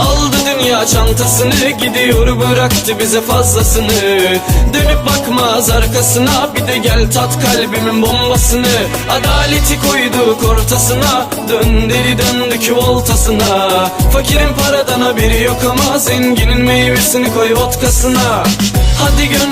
Aldı dünya çantasını Gidiyor bıraktı bize fazlasını. Dönüp bakmaz arkasına Bir de gel tat kalbimin bombasını. Adaleti koyduk ortasına Dön deli döndük voltasına. Fakirin paradan haberi yok ama Zenginin meyvesini koy vodkasına. Hadi da